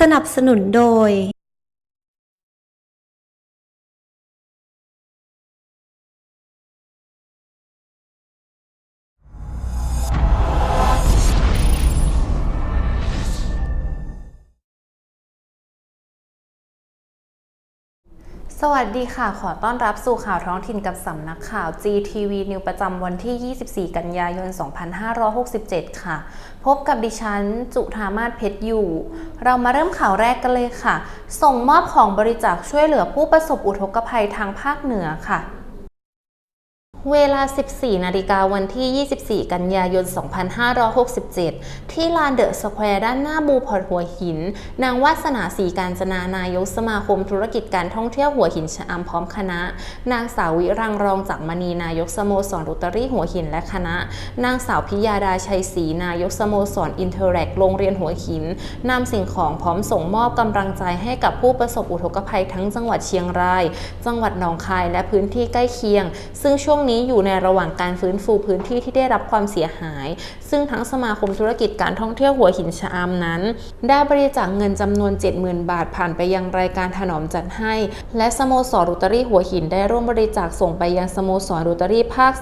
สนับสนุนโดย สวัสดีค่ะ ขอต้อนรับสู่ข่าวท้องถิ่นกับสำนักข่าว GTV News ประจำวันที่ 24 กันยายน 2567 ค่ะ พบกับดิฉัน จุธามาศเพชรอยู่ เรามาเริ่มข่าวแรกกันเลยค่ะ ส่งมอบของบริจาคช่วยเหลือผู้ประสบอุทกภัยทางภาคเหนือค่ะ เวลา 14 นาฬิกาวันที่ 24 กันยายน 2567 ที่ลานเดอะสแควร์ด้านหน้าบูพอร์ตหัวหิน นางวาสนาสีการจนานายกสมาคมธุรกิจการท่องเที่ยวหัวหินชะอำพร้อมคณะ นางสาววิรังรองจากมณีนายกสโมสรโรตรี่หัวหินและคณะ นางสาวพิยาดาชัยศรีนายกสโมสรอินเทอร์แรกโรงเรียนหัวหินนำสิ่งของพร้อมส่งมอบกำลังใจให้กับผู้ประสบอุทกภัยทั้งจังหวัดเชียงราย จังหวัดหนองคายและพื้นที่ใกล้เคียง ซึ่งช่วงนี้อยู่ในระหว่างการฟื้นฟูพื้นที่ที่ได้รับความเสียหาย ซึ่งทั้งสมาคมธุรกิจการท่องเที่ยวหัวหินชะอำนั้น ได้บริจาคเงินจำนวน 70,000 บาทผ่านไปยังรายการถนอมจัดให้ และสโมสรโรตารี่หัวหินได้ร่วมบริจาคส่งไปยังสโมสรโรตารี่ภาค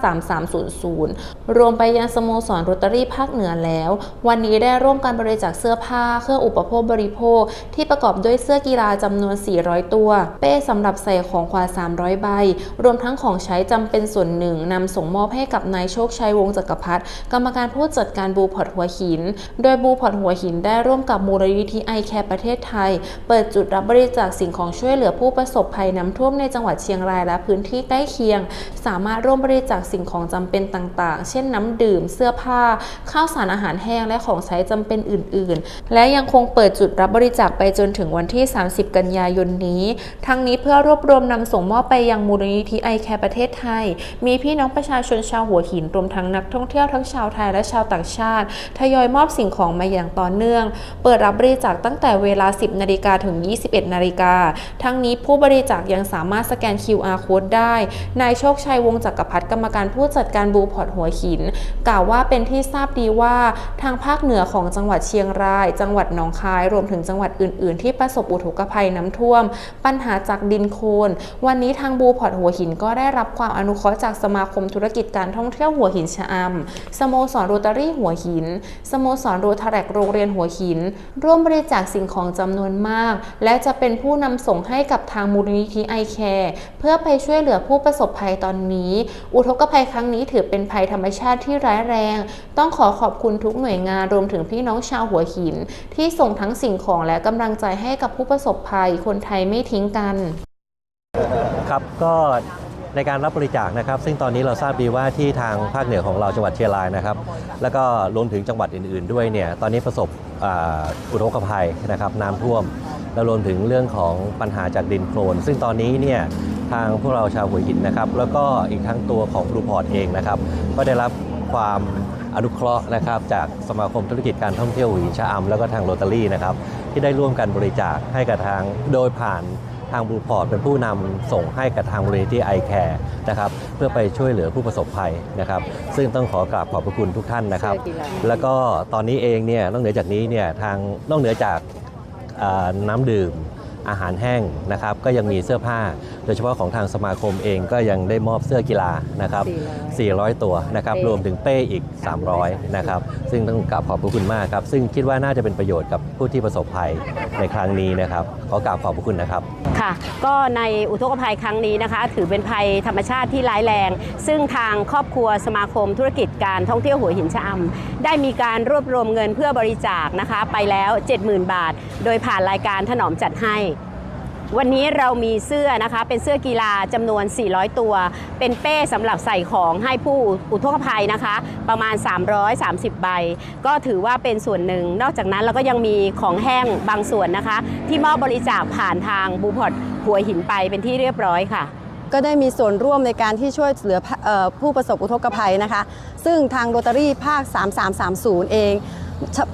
3300 รวมไปยังสโมสรโรตารี่ภาคเหนือแล้ว วันนี้ได้ร่วมกันบริจาคเสื้อผ้า เครื่องอุปโภคบริโภค ที่ประกอบด้วยเสื้อกีฬาจำนวน 400 ตัว เป้สำหรับใส่ของกว่า300 ใบ รวมทั้งของใช้จำเป็นส่วนหนึ่งนำส่งมอบให้กับนายโชคชัยวงศ์จักรพัฒน์กรรมการผู้จัดการบูพอร์ตหัวหิน โดยบูพอร์ตหัวหินได้ร่วมกับมูลนิธิไอแคร์ประเทศไทย เปิดจุดรับบริจาคสิ่งของช่วยเหลือผู้ประสบภัยน้ำท่วมในจังหวัดเชียงรายและพื้นที่ใกล้เคียง สามารถร่วมบริจาคสิ่งของจำเป็นต่างๆ เช่นน้ำดื่ม เสื้อผ้า ข้าวสารอาหารแห้งและของใช้จำเป็นอื่น ๆ และยังคงเปิดจุดรับบริจาคไปจนถึงวันที่ 30 กันยายนนี้ ทั้งนี้เพื่อรวบรวมนำส่งมอบไปยังมูลนิธิไอแคร์ประเทศไทยมีพี่น้องประชาชนชาวหัวหินรวมทั้งนักท่องเที่ยวทั้งชาวไทยและชาวต่างชาติ ทยอยมอบสิ่งของมาอย่างต่อเนื่อง เปิดรับบริจาคตั้งแต่เวลา 10 นาฬิกาถึง 21 นาฬิกา ทั้งนี้ผู้บริจาคยังสามารถสแกน QR code ได้ นายโชคชัยวงจักรพัฒน์กรรมการผู้จัดการบูพอร์ตหัวหิน กล่าวว่าเป็นที่ทราบดีว่าทางภาคเหนือของจังหวัดเชียงราย จังหวัดหนองคาย รวมถึงจังหวัดอื่น ๆ ที่ประสบอุทกภัยน้ำท่วม ปัญหาจากดินโคลน วันนี้ทางบูพอร์ตหัวหินก็ได้รับความอนุเคราะห์จากสมาคมธุรกิจการท่องเที่ยวหัวหินชะอำสโมสรโรตารี่หัวหิน สโมสรโรทาแรกโรงเรียนหัวหิน ร่วมบริจาคสิ่งของจำนวนมาก และจะเป็นผู้นำส่งให้กับทางมูลนิธิไอแคร์เพื่อไปช่วยเหลือผู้ประสบภัยตอนนี้ อุทกภัยครั้งนี้ถือเป็นภัยธรรมชาติที่ร้ายแรง ต้องขอขอบคุณทุกหน่วยงานรวมถึงพี่น้องชาวหัวหิน ที่ส่งทั้งสิ่งของและกำลังใจให้กับผู้ประสบภัย คนไทยไม่ทิ้งกัน ครับก็ ในการรับบริจาคนะครับ ซึ่งตอนนี้เราทราบดีว่าที่ทางภาคเหนือของเราจังหวัดเชียงรายนะครับ แล้วก็รวมถึงจังหวัดอื่น ๆ ด้วยเนี่ยตอนนี้ประสบอ,อุทกภัยนะครับน้ำท่วม แล้วรวมถึงเรื่องของปัญหาจากดินโคลนซึ่งตอนนี้เนี่ยทางพวกเราชาวหัวหินนะครับ แล้วก็อีกทั้งตัวของบรูพอร์ตเองนะครับ ก็ได้รับความอนุเคราะห์นะครับจากสมาคมธุรกิจการท่องเที่ยวหัวหินชะอำแล้วก็ทางโรตารี่นะครับที่ได้ร่วมกันบริจาคให้กับทางโดยผ่าน ทางบลูพอร์ตเป็นผู้นำส่งให้กับทางมูลนิธิไอแคร์นะครับเพื่อไปช่วยเหลือผู้ประสบภัยนะครับ ซึ่งต้องขอกราบขอบพระคุณทุกท่านนะครับ แล้วก็ตอนนี้เองเนี่ยนอกเหนือจากนี้เนี่ยทางนอกเหนือจากอ่าน้ำดื่มอาหารแห้งนะครับก็ยังมีเสื้อผ้า โดยเฉพาะของทางสมาคมเองก็ยังได้มอบเสื้อกีฬานะครับ 400 ตัวนะครับรวมถึงเป้อีก 300 นะครับ ซึ่งต้องกราบขอบพระคุณมากครับ ซึ่งคิดว่าน่าจะเป็นประโยชน์กับผู้ที่ประสบภัยในครั้งนี้นะครับขอกราบขอบพระคุณนะครับ ค่ะ ก็ในอุทกภัยครั้งนี้นะคะ ถือเป็นภัยธรรมชาติที่ร้ายแรง ซึ่งทางครอบครัวสมาคมธุรกิจการท่องเที่ยวหัวหินชะอำได้มีการรวบรวมเงินเพื่อบริจาคนะคะ ไปแล้ว 70,000 บาท โดยผ่านรายการถนอมจัดให้ วันนี้เรามีเสื้อนะคะเป็นเสื้อกีฬาจำนวน 400 ตัว เป็นเป้สำหรับใส่ของให้ผู้อุทกภัยนะคะ ประมาณ 330 ใบ ก็ถือว่าเป็นส่วนหนึ่ง นอกจากนั้นเราก็ยังมีของแห้งบางส่วนนะคะ ที่มอบบริจาคผ่านทางบูพอร์ตหัวหินไปเป็นที่เรียบร้อยค่ะก็ได้มีส่วนร่วมในการที่ช่วยเหลือผู้ประสบอุทกภัยนะคะ ซึ่งทางโรตารี่ภาค 3330 เอง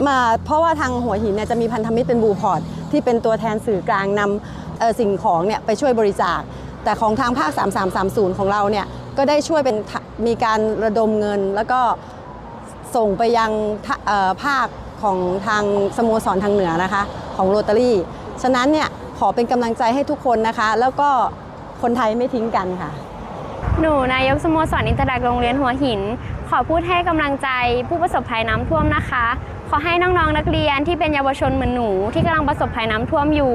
มาเพราะว่าทางหัวหินเนี่ยจะมีพันธมิตรเป็นบูพอร์ตที่เป็นตัวแทนสื่อกลางนำ สิ่งของเนี่ยไปช่วยบริจาค แต่ของทางภาค 3330 ของเราเนี่ยก็ได้ช่วยเป็นมีการระดมเงิน แล้วก็ส่งไปยังภาคของทางสโมสรทางเหนือนะคะของโรตารี่ ฉะนั้นเนี่ยขอเป็นกำลังใจให้ทุกคนนะคะ แล้วก็คนไทยไม่ทิ้งกันค่ะ หนูนายกสโมสรอินเตอร์แดกโรงเรียนหัวหิน ขอพูดให้กำลังใจผู้ประสบภัยน้ำท่วมนะคะ ขอให้น้องๆนักเรียนที่เป็นเยาวชนเหมือนหนูที่กำลังประสบภัยน้ำท่วมอยู่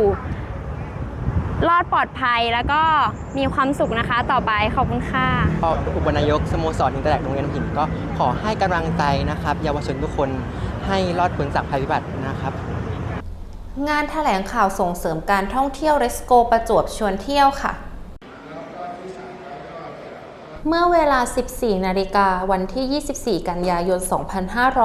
รอดปลอดภัยแล้วก็มีความสุขนะคะต่อไปขอบคุณค่ะก็อุปนายกสโมสรอินเตอร์แลกโรงเรียนน้ำหินก็ขอให้กำลังใจนะครับ เยาวชนทุกคนให้รอดพ้นจากภัยพิบัตินะครับงานแถลงข่าวส่งเสริมการท่องเที่ยวเรสโกประจวบชวนเที่ยวค่ะ เมื่อเวลา 14 นาฬิกาวันที่ 24 กันยายน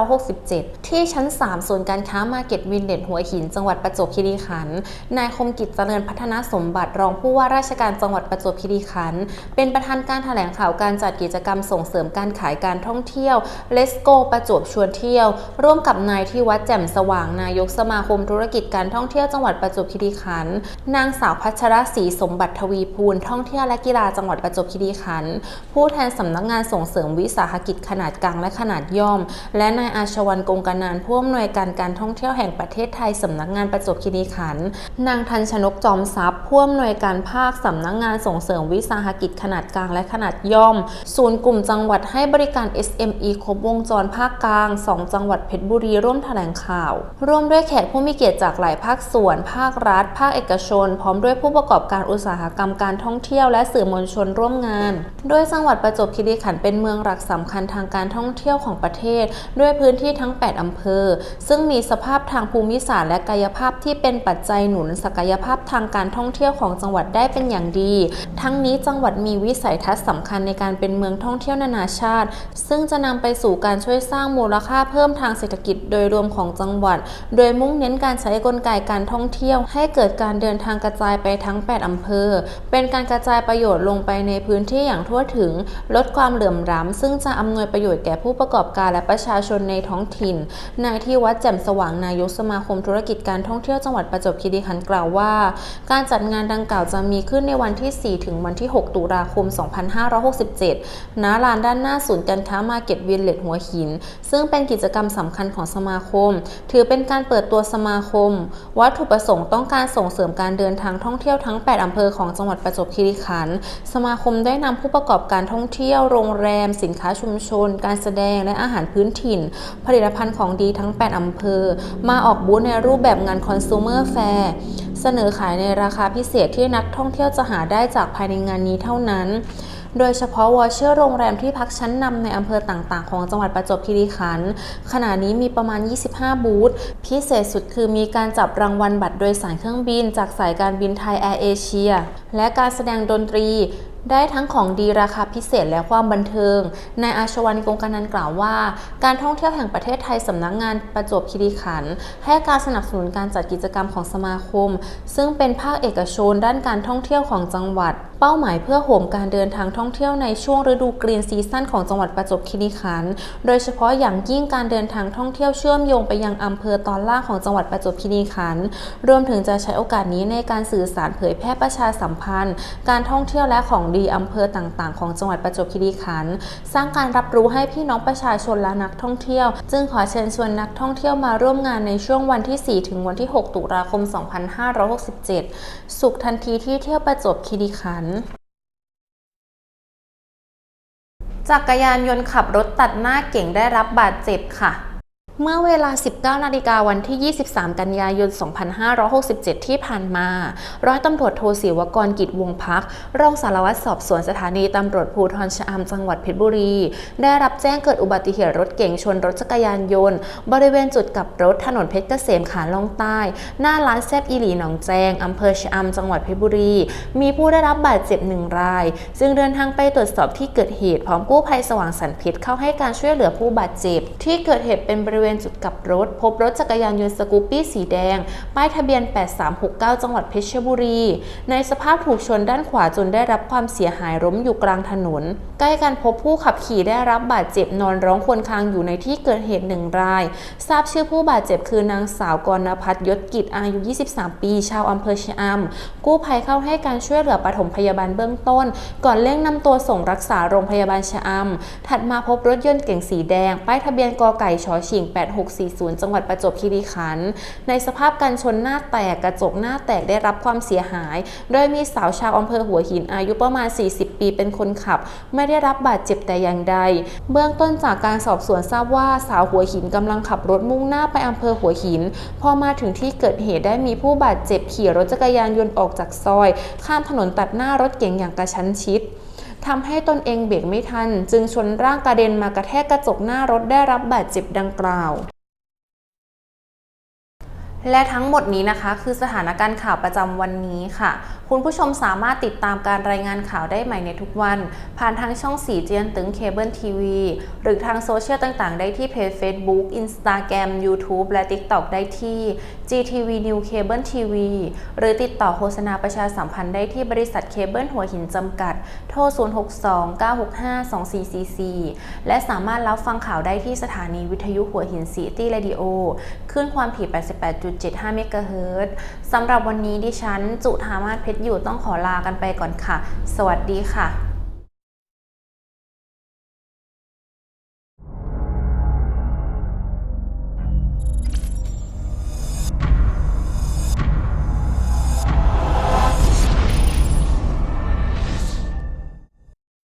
2567 ที่ชั้น 3 ศูนย์การค้ามาเก็ตวินเด็ดหัวหิน จังหวัดประจวบคีรีขันธ์นายคมกิจเจริญพัฒนาสมบัติรองผู้ว่าราชการจังหวัดประจวบคีรีขันธ์เป็นประธานการแถลงข่าวการจัดกิจกรรมส่งเสริมการขายการท่องเที่ยว Let's Go ประจวบชวนเที่ยว ร่วมกับนายที่วัดแจ่มสว่างนายกสมาคมธุรกิจการท่องเที่ยวจังหวัดประจวบคีรีขันธ์นางสาวพัชรศรีสมบัติทวีพูลท่องเที่ยวและกีฬาจังหวัดประจวบคีรีขันธ์ผู้แทนสำนักงานส่งเสริมวิสาหกิจขนาดกลางและขนาดย่อม และนายอาชวันกงกนานผู้อำนวยการการท่องเที่ยวแห่งประเทศไทยสำนักงานประจวบคีรีขันธ์นางทันชนกจอมทรัพย์ผู้อำนวยการภาคสำนักงานส่งเสริมวิสาหกิจขนาดกลางและขนาดย่อม ศูนย์กลุ่มจังหวัดให้บริการ SME ครบวงจรภาคกลาง 2 จังหวัดเพชรบุรีร่วมแถลงข่าว ร่วมด้วยแขกผู้มีเกียรติจากหลายภาคส่วน ภาครัฐ ภาคเอกชน พร้อมด้วยผู้ประกอบการอุตสาหกรรมการท่องเที่ยวและสื่อมวลชนร่วมงาน โดยจังงหวัดประจวบคีรีขันธ์เป็นเมืองหลักสำคัญทางการท่องเที่ยวของประเทศ ด้วยพื้นที่ทั้ง 8อำเภอ ซึ่งมีสภาพทางภูมิศาสตร์และกายภาพที่เป็นปัจจัยหนุนศักยภาพทางการท่องเที่ยวของจังหวัดได้เป็นอย่างดี ทั้งนี้จังหวัดมีวิสัยทัศน์สำคัญในการเป็นเมืองท่องเที่ยวนานาชาติ ซึ่งจะนำไปสู่การช่วยสร้างมูลค่าเพิ่มทางเศรษฐกิจโดยรวมของจังหวัด โดยมุ่งเน้นการใช้กลไกการท่องเที่ยว ให้เกิดการเดินทางกระจายไปทั้ง 8อำเภอ เป็นการกระจายประโยชน์ลงไปในพื้นที่อย่างทั่วถึงลดความเหลื่อมล้ำซึ่งจะอำนวยประโยชน์แก่ผู้ประกอบการและประชาชนในท้องถิ่น นายที่วัดแจ่มสว่างนายกสมาคมธุรกิจการท่องเที่ยวจังหวัดประจวบคีรีขันธ์กล่าวว่า การจัดงานดังกล่าวจะมีขึ้นในวันที่ 4 ถึงวันที่ 6 ตุลาคม 2567 ณ ลานด้านหน้าศูนย์การค้ามาร์เก็ตวินเลตหัวหิน ซึ่งเป็นกิจกรรมสำคัญของสมาคม ถือเป็นการเปิดตัวสมาคม วัตถุประสงค์ต้องการส่งเสริมการเดินทางท่องเที่ยวทั้ง 8 อำเภอของจังหวัดประจวบคีรีขันธ์ สมาคมได้นำผู้ประกอบการท่องเที่ยว โรงแรม สินค้าชุมชน การแสดงและอาหารพื้นถิ่น ผลิตภัณฑ์ของดีทั้ง 8 อำเภอ มาออกบูธในรูปแบบงาน Consumer Fair เสนอขายในราคาพิเศษที่นักท่องเที่ยวจะหาได้จากภายในงานนี้เท่านั้นโดยเฉพาะวอเชอร์โรงแรมที่พักชั้นนำในอำเภอต่างๆ ของจังหวัดประจวบคีรีขันธ์ขณะนี้มีประมาณ 25 บูธ พิเศษสุดคือมีการจับรางวัลบัตรโดยสารเครื่องบิน จากสายการบินไทยแอร์เอเชีย และการแสดงดนตรี ได้ทั้งของดีราคาพิเศษและความบันเทิง นายอาชวันกงการนันท์กล่าวว่า การท่องเที่ยวแห่งประเทศไทยสำนักงานประจวบคีรีขันธ์ให้การสนับสนุนการจัดกิจกรรมของสมาคม ซึ่งเป็นภาคเอกชนด้านการท่องเที่ยวของจังหวัด เป้าหมายเพื่อโหมการเดินทางท่องเที่ยวในช่วงฤดูกรีนซีซั่นของจังหวัดประจวบคีรีขันธ์ โดยเฉพาะอย่างยิ่งการเดินทางท่องเที่ยวเชื่อมโยงไปยังอำเภอตอนล่างของจังหวัดประจวบคีรีขันธ์ รวมถึงจะใช้โอกาสนี้ในการสื่อสารเผยแพร่ประชาสัมพันธ์ การท่องเที่ยวและของดีอำเภอต่างๆ ของจังหวัดประจวบคีรีขันธ์ สร้างการรับรู้ให้พี่น้องประชาชนและนักท่องเที่ยว จึงขอเชิญชวนนักท่องเที่ยวมาร่วมงานในช่วงวันที่ 4 ถึงวันที่ 6 ตุลาคม 2567 สุขทันทีที่เที่ยวประจวบคีรีขันธ์จักรยานยนต์ขับรถตัดหน้าเก่งได้รับบาดเจ็บค่ะ เมื่อเวลา 19 นาฬิกาวันที่ 23 กันยายน 2567 ที่ผ่านมา ร้อยตำรวจโทศิวกรกิจวงพัก รองสารวัตรสอบสวนสถานีตำรวจภูธรชะอำจังหวัดเพชรบุรี ได้รับแจ้งเกิดอุบัติเหตุรถเก๋งชนรถจักรยานยนต์ บริเวณจุดกลับรถถนนเพชรเกษมขาล่องใต้ หน้าร้านแซบอีหลีหนองแจงอำเภอชะอำจังหวัดเพชรบุรี มีผู้ได้รับบาดเจ็บหนึ่งรายจึงเดินทางไปตรวจสอบที่เกิดเหตุพร้อมกู้ภัยสว่างสรรค์เพชรเข้าให้การช่วยเหลือผู้บาดเจ็บ ที่เกิดเหตุเป็นบริเวณจุดกลับรถ พบรถจักรยานยนต์สกูปปี้สีแดง ป้ายทะเบียน 8369 จังหวัดเพชรบุรี ในสภาพถูกชนด้านขวาจนได้รับความเสียหายล้มอยู่กลางถนน ใกล้กันพบผู้ขับขี่ได้รับบาดเจ็บนอนร้องควรคางอยู่ในที่เกิดเหตุหนึ่งราย ทราบชื่อผู้บาดเจ็บคือนางสาวกรณพัฒยศกิจอายุ 23 ปี ชาวอำเภอชะอำกู้ภัยเข้าให้การช่วยเหลือปฐมพยาบาลเบื้องต้น ก่อนเร่งนำตัวส่งรักษาโรงพยาบาลชะอำถัดมาพบรถยนต์เก๋งสีแดง ป้ายทะเบียนกอไก่ชอชิง48640 จังหวัดประจวบคีรีขันธ์ในสภาพกันชนหน้าแตกกระจกหน้าแตกได้รับความเสียหาย โดยมีสาวชาวอำเภอหัวหินอายุประมาณ 40 ปีเป็นคนขับ ไม่ได้รับบาดเจ็บแต่อย่างใด เบื้องต้นจากการสอบสวนทราบว่าสาวหัวหินกำลังขับรถมุ่งหน้าไปอำเภอหัวหิน พอมาถึงที่เกิดเหตุได้มีผู้บาดเจ็บขี่รถจักรยานยนต์ออกจากซอย ข้ามถนนตัดหน้ารถเก๋งอย่างกระชั้นชิด ทำให้ตนเองเบรกไม่ทัน จึงชนร่างกระเด็นมากระแทกกระจกหน้ารถได้รับบาดเจ็บดังกล่าว และทั้งหมดนี้นะคะ คือสถานการณ์ข่าวประจำวันนี้ค่ะ คุณผู้ชมสามารถติดตามการรายงานข่าวได้ใหม่ในทุกวัน ผ่านทางช่องสีเจียนตึงเคเบิลทีวีหรือทางโซเชียลต่างๆ ได้ที่เพจ Facebook Instagram YouTube และ TikTok ได้ที่ GTV New Cable TV หรือติดต่อโฆษณาประชาสัมพันธ์ได้ที่บริษัทเคเบิลหัวหินจำกัด โทร 062-965-2444 และสามารถรับฟังข่าวได้ที่สถานีวิทยุหัวหินสีตี้เรดิโอขึ้นความถี่1.75 เมกะเฮิรตซ์สำหรับวันนี้ดิฉัน จุธามาศเพชรอยู่ต้องขอลากันไปก่อนค่ะ สวัสดีค่ะ